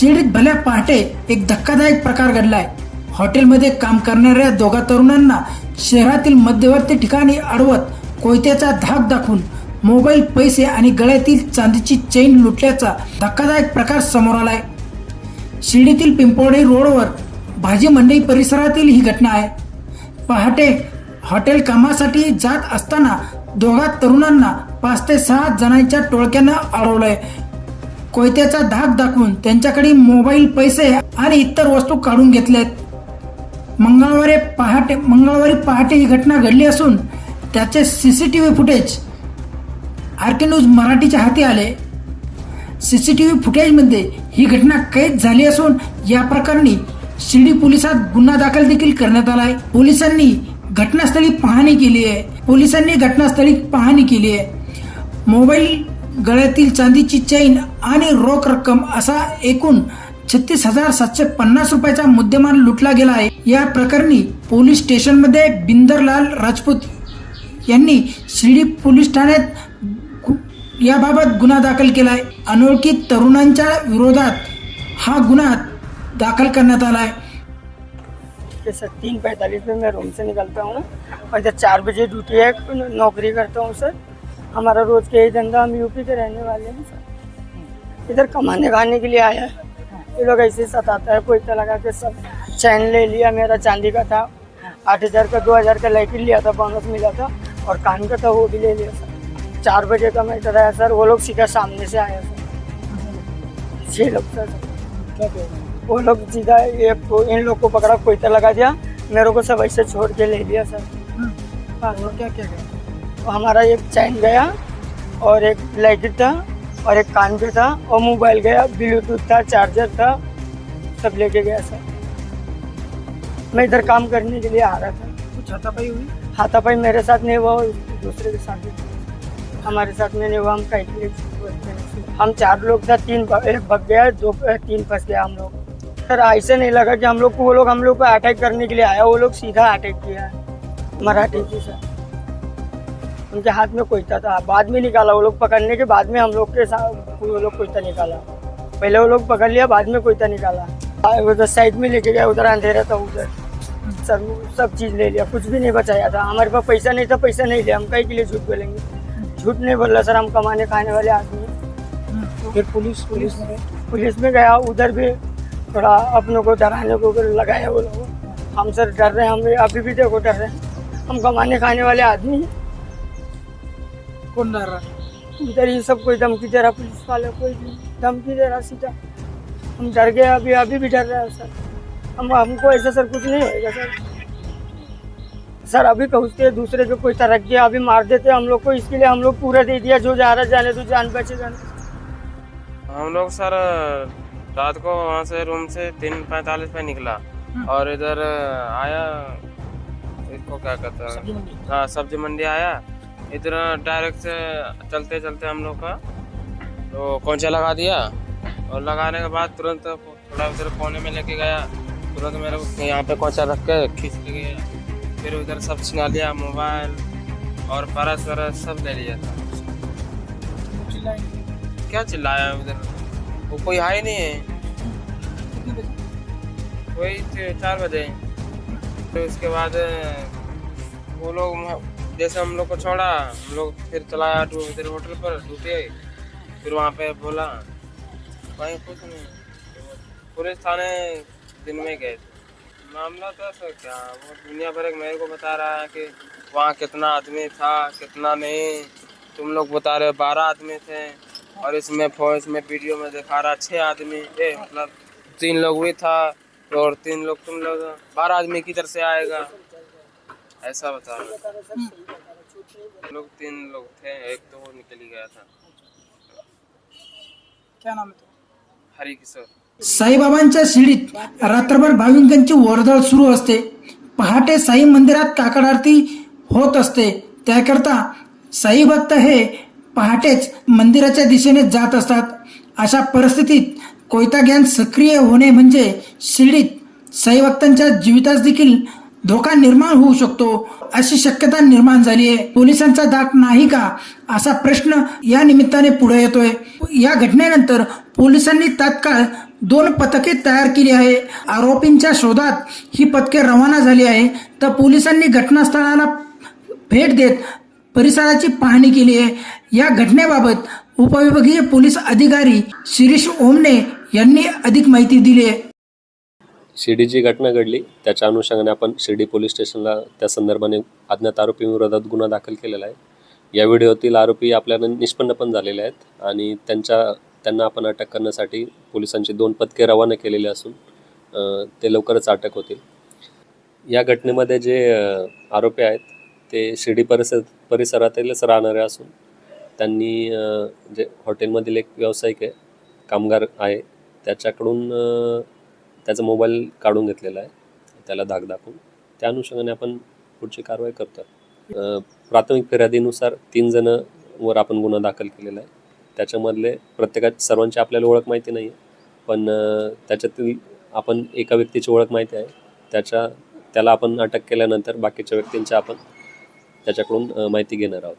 शिर्डीत भल्या पहाटे एक धक्कादायक प्रकार घडलाय. हॉटेलमध्ये काम करणाऱ्या दोघा तरुणांना शहरातील मध्यवर्ती ठिकाणी अडवत कोयत्याचा धाक दाखवून मोबाईल पैसे आणि गळ्यातील चांदीची चेन लुटल्याचा धक्कादायक प्रकार समोर आलाय. शिर्डीतील पिंपोडे रोडवर भाजी मंडई परिसरातील ही घटना आहे. पहाटे हॉटेल कामासाठी जात असताना दोघा तरुणांना पाच ते सहा जणांच्या टोळक्यानं अडवलंय. कोयत्याचा धाक दाखवून त्यांच्याकडे मोबाईल पैसे आणि इतर वस्तू काढून घेतल्यात. मंगळवारी पहाटे मंगळवारी पहाटे ही घटना घडली असून त्याचे C C footage R T news मराठीच्या हाती आले. सी सी टी व्ही फुटेजमध्ये ही घटना कैद झाली असून या प्रकरणी शिर्डी पोलिसात गुन्हा दाखल देखील करण्यात आला आहे पोलिसांनी घटनास्थळी पाहणी केली आहे. पोलिसांनी घटनास्थळी पाहणी केली आहे. मोबाईल गळ्यातील चांदीची चैन आणि रोख रक्कम असा एकूण छत्तीस हजार सातशे पन्नास रुपयाचा मुद्देमाल लुटला गेला आहे. या प्रकरणी पोलीस स्टेशनमध्ये बिंदरलाल राजपूत यांनी शिर्डी पोलीस ठाण्यात गु- याबाबत गुन्हा दाखल केला आहे. अनोळखी तरुणांच्या विरोधात हा गुन्हा दाखल करण्यात आला आहे. सर तीन पैंतालीस में मैं रूम से निकलता हूँ और जब चार बजे ड्यूटी है नौकरी करता हूँ सर। हमारा रोज का यही धंधा हम यूपी के रहने वाले हैं सर। इधर कमाने खाने के लिए आया है। ये लोग ऐसे ही सताता है कोई तो लगा के सब चैन ले लिया। मेरा चांदी का था आठ हज़ार का दो हज़ार का लेके लिया था बोनस मिला था और कान का था वो भी ले लिया सर। चार बजे का मैं इधर आया सर वो लोग सीधा सामने से आया सर। छः लोग सर। वो लोग सीधा को इन लोग को पकड़ा कोयता लगा दिया मेरे को सब ऐसे छोड़ के ले लिया सर। हाँ, क्या क्या क्या तो हमारा एक चैन गया और एक लाइटर था और एक कान पे था और मोबाइल गया ब्लूटूथ था चार्जर था सब लेके गया सर मैं इधर काम करने के लिए आ रहा था। कुछ हाथापाई हुई? हाथापाई मेरे साथ नहीं हुआ दूसरे के साथ भी हमारे साथ में नहीं हुआ हम कहीं के लिए हम चार लोग था तीन एक भग गया दो तीन फंस गया हम लोग। सर ऐसे नहीं लगा कि हम लोग को वो लोग हम लोग को अटैक करने के लिए आया वो लोग सीधा अटैक किया मराठी की सर उनके हाथ में कोयता था बाद में निकाला वो लोग पकड़ने के बाद में हम लोग के साथ वो लोग कोयता निकाला। पहले वो लोग पकड़ लिया बाद में कोयता निकाला। उधर साइड में लेके गया उधर अंधेरा था उधर। सर सब चीज़ ले लिया कुछ भी नहीं बचाया था। हमारे पास पैसा नहीं था पैसा नहीं लिया हम कहीं के लिए झूठ बोलेंगे। झूठ नहीं बोल रहा सर हम कमाने खाने वाले आदमी। फिर पुलिस पुलिस? में पुलिस में गया उधर भी थोड़ा अपनों को डराने को लगाया वो लोग। हम सर डर रहे हैं हम अभी भी देखो डर रहे हैं। हम कमाने खाने वाले आदमी हैं। कौन डर रहा इधर ही सब कोई धमकी दे रहा पुलिस वाले कोई भी धमकी दे रहा सीधा। हम डर गए अभी अभी भी डर रहे हैं सर। हम हमको ऐसा सर कुछ नहीं होएगा सर। सर अभी कहते दूसरे को कोई तरक गया अभी मार देते हम लोग को इसके लिए हम लोग पूरा दे दिया जो जा रहा जाने तो जान बचे जाने हम लोग सर रात को वहाँ से रूम से तीन पैंतालीस पे निकला। और इधर आया इसको क्या कहते हैं? हाँ सब्ज़ी मंडी आया। इधर डायरेक्ट से चलते चलते हम लोग का तो कोंचा लगा दिया? और लगाने के बाद तुरंत थोड़ा उधर कोने में लेके गया, तुरंत मेरे यहाँ पे कोंचा रख के खींच के गया। फिर उधर सब छिना लिया, मोबाइल और परस वरस सब ले लिया था। क्या चिल्लाया उधर? वो कोई है ही नहीं है। वही चार बजे। फिर उसके बाद, वो लोग जैसे हम लोग को छोड़ा। हम लोग फिर चलाया टू इधर होटल पर ड्यूटी फिर वहाँ पे बोला वहीं कुछ नहीं। पुलिस थाने दिन में गए थे। मामला तो ऐसा क्या, वो दुनिया भर एक मेरे को बता रहा है कि वहाँ कितना आदमी था, कितना नहीं। तुम लोग बता रहे हो बारह आदमी थे और इसमें फ़ोन में वीडियो में दिखा रहा छः आदमी। ए मतलब तीन लोग भी था और तीन लोग तुम लोग, बारह आदमी किधर से आएगा। ऐसा बता रहे लोग तीन लोग थे एक तो वो निकल ही गया था। क्या नाम है? हरी किशोर। साईबाबांच्या शिडीत रात्रभर भाविकांची वर्दळ सुरू असते. पहाटे साई मंदिरात काकड आरती होत असते. त्याकरता साई भक्त हे पहाटेच मंदिराच्या दिशेने जात असतात. अशा परिस्थितीत कोयता ज्ञान सक्रिय होणे म्हणजे शिर्डीत साई भक्तांच्या जीवितास देखील धोका निर्माण होऊ शकतो अशी शक्यता निर्माण झाली आहे. पोलिसांचा दाग नाही का? असा प्रश्न या निमित्ताने पुढे येतोय. या घटनेनंतर पोलिसांनी तात्काळ दोन पथके तयार केली आहे. आरोपींच्या शोधात ही पथके रवाना झाली आहे. तर पोलिसांनी घटनास्थळाला भेट देत परिसराची पाहणी केली आहे. या घटनेबाबत उपविभागीय पोलीस अधिकारी शिरीष ओमने यांनी अधिक माहिती दिली आहे. शिर्डी जी घटना घडली. त्याच्या अनुषंगाने आपण शिर्डी पोलीस स्टेशनला त्या संदर्भाने अज्ञात आरोपींविरोधात गुन्हा दाखल केलेला आहे. या व्हिडिओतील आरोपी आपल्याला निष्पन्न पण झालेले आहेत आणि त्यांच्या त्यांना आपण अटक करण्यासाठी पोलिसांची दोन पथके रवाना केलेली असून ते लवकरच अटक होतील. या घटनेमध्ये जे आरोपी आहेत ते शिर्डी परिसर परिसरातीलच राहणारे असून त्यांनी जे हॉटेलमधील एक व्यावसायिक आहे कामगार आहे त्याच्याकडून त्याचा मोबाईल काढून घेतलेला आहे. त्याला धाक दाखवून. त्या अनुषंगाने आपण पुढची कारवाई करतो प्राथमिक फिर्यादीनुसार तीन जण वर आपण गुन्हा दाखल केलेला आहे. त्याच्यामधले प्रत्येकात सर्वांची आपल्याला ओळख माहिती नाही आहे पण त्याच्यातील आपण एका व्यक्तीची ओळख माहिती आहे. त्याच्या त्याला आपण अटक केल्यानंतर बाकीच्या व्यक्तींची आपण त्याच्याकडून माहिती घेणार आहोत.